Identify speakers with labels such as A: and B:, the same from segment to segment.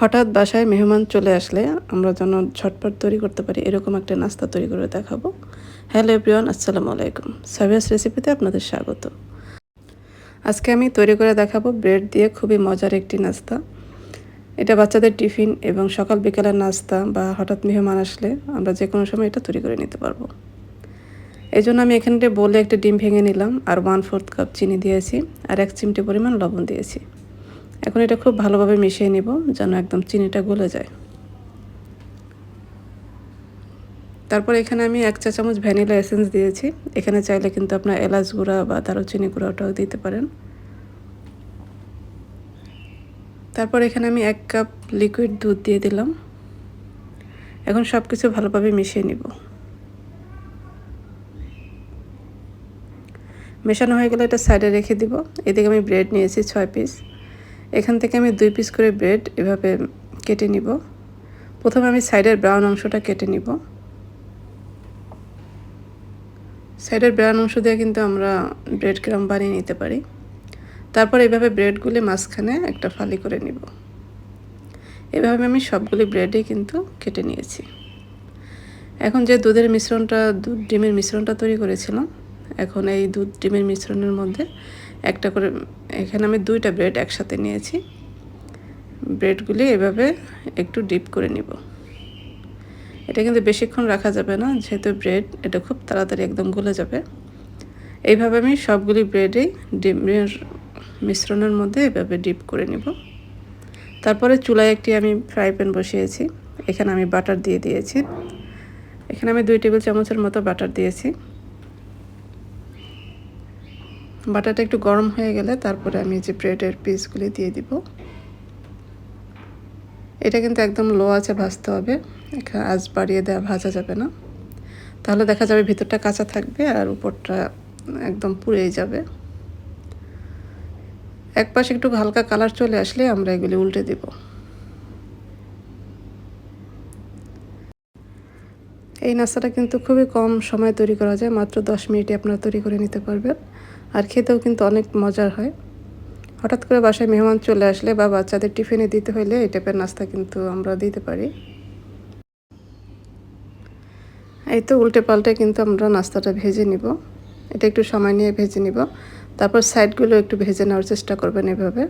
A: হঠাৎ বাসায় মেহমান চলে আসলে আমরা যেন ঝটপট তৈরি করতে পারি, এরকম একটা নাস্তা তৈরি করে দেখাবো। হ্যালো এভরিওয়ান, আসসালামু আলাইকুম। সাবিয়াস রেসিপিতে আপনাদের স্বাগত। আজকে আমি তৈরি করে দেখাবো ব্রেড দিয়ে খুবই মজার একটি নাস্তা। এটা বাচ্চাদের টিফিন এবং সকাল বিকালের নাস্তা বা হঠাৎ মেহমান আসলে আমরা যে কোনো সময় এটা তৈরি করে নিতে পারব। এই জন্য আমি এখানটা বলে একটা ডিম ভেঙে নিলাম আর ওয়ান ফোর্থ কাপ চিনি দিয়েছি আর এক চিমটে পরিমাণ লবণ দিয়েছি। এখন এটা খুব ভালোভাবে মিশিয়ে নিব, যেন একদম চিনিটা গলে যায়। তারপর এখানে আমি এক চা চামচ ভ্যানিলা এসেন্স দিয়েছি। এখানে চাইলে কিন্তু আপনার এলাচ গুঁড়া বা দারুচিনি গুঁড়াটাও দিতে পারেন। তারপর এখানে আমি এক কাপ লিকুইড দুধ দিয়ে দিলাম। এখন সব কিছু ভালোভাবে মিশিয়ে নিব। মেশানো হয়ে গেলে এটা সাইডে রেখে দিব। এদিকে আমি ব্রেড নিয়েছি ছয় পিস। এখান থেকে আমি দুই পিস করে ব্রেড এভাবে কেটে নিব। প্রথমে আমি সাইডের ব্রাউন অংশটা কেটে নিব। সাইডের ব্রাউন অংশ দিয়ে কিন্তু আমরা ব্রেড ক্রাম বানিয়ে নিতে পারি। তারপর এভাবে ব্রেডগুলি মাঝখানে একটা ফালি করে নিব। এভাবে আমি সবগুলি ব্রেডই কিন্তু কেটে নিয়েছি। এখন যে দুধের মিশ্রণটা, দুধ, ডিমের মিশ্রণটা তৈরি করেছিলাম এখন এই দুধ ডিমের মিশ্রণের মধ্যে একটা করে, এখানে আমি দুইটা ব্রেড একসাথে নিয়েছি। ব্রেডগুলি এভাবে একটু ডিপ করে নিব। এটা কিন্তু বেশিক্ষণ রাখা যাবে না, যেহেতু ব্রেড, এটা খুব তাড়াতাড়ি একদম গলে যাবে। এইভাবে আমি সবগুলি ব্রেডেই ডিমের মিশ্রণের মধ্যে এভাবে ডিপ করে নিব। তারপরে চুলায় একটি আমি ফ্রাই প্যান বসিয়েছি। এখানে আমি বাটার দিয়ে দিয়েছি। এখানে আমি দুই টেবিল চামচের মতো বাটার দিয়েছি। বাটারটা একটু গরম হয়ে গেলে তারপরে আমি যে ব্রেডের পিসগুলি দিয়ে দিব। এটা কিন্তু একদম লো আছে ভাজতে হবে এখানে আজ বাড়িয়ে দেওয়া ভাজা যাবে না। তাহলে দেখা যাবে ভিতরটা কাঁচা থাকবে আর উপরটা একদম পুড়েই যাবে। এক পাশে একটু হালকা কালার চলে আসলে আমরা এগুলি উল্টে দিব। এই নাস্তাটা কিন্তু খুবই কম সময় তৈরি করা যায়, মাত্র দশ মিনিটে আপনারা তৈরি করে নিতে পারবেন। আর খেতেও কিন্তু অনেক মজার হয়। হঠাৎ করে বাসায় মেহমান চলে আসলে বা বাচ্চাদের টিফিনে দিতে হলে এই টাইপের নাস্তা কিন্তু আমরা দিতে পারি। এই তো উল্টে পাল্টে কিন্তু আমরা নাস্তাটা ভেজে নিব। এটা একটু সময় নিয়ে ভেজে নিব। তারপর সাইডগুলো একটু ভেজে নেওয়ার চেষ্টা করবেন এভাবে।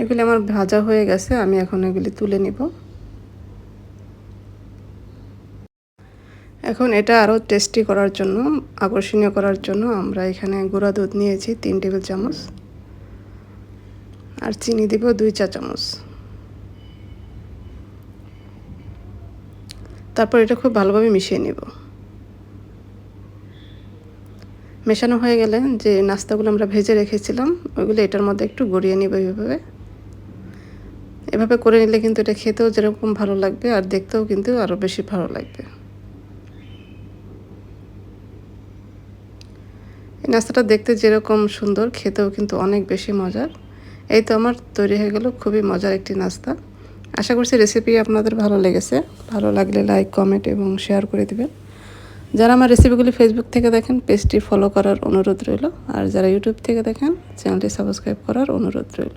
A: এগুলি আমার ভাজা হয়ে গেছে, আমি এখন এগুলি তুলে নিব। এখন এটা আরও টেস্টি করার জন্য, আকর্ষণীয় করার জন্য আমরা এখানে গুঁড়া দুধ নিয়েছি, তিন টেবিল চামচ। আর চিনি দিব দুই চা চামচ। তারপর এটা খুব ভালোভাবে মিশিয়ে নিব। মেশানো হয়ে গেলে যে নাস্তাগুলো আমরা ভেজে রেখেছিলাম, ওইগুলো এটার মধ্যে একটু গড়িয়ে নিব এইভাবে। এভাবে করে নিলে কিন্তু এটা খেতেও যেরকম ভালো লাগবে আর দেখতেও কিন্তু আরও বেশি ভালো লাগবে। এই নাস্তাটা দেখতে যেরকম সুন্দর, খেতেও কিন্তু অনেক বেশি মজার। এই তো আমার তৈরি হয়ে গেল, খুবই মজার একটি নাস্তা। আশা করছি রেসিপি আপনাদের ভালো লেগেছে। ভালো লাগলে লাইক কমেন্ট এবং শেয়ার করে দেবেন। যারা আমার রেসিপিগুলি ফেসবুক থেকে দেখেন পেজটি ফলো করার অনুরোধ রইল। আর যারা ইউটিউব থেকে দেখেন চ্যানেলটি সাবস্ক্রাইব করার অনুরোধ রইল।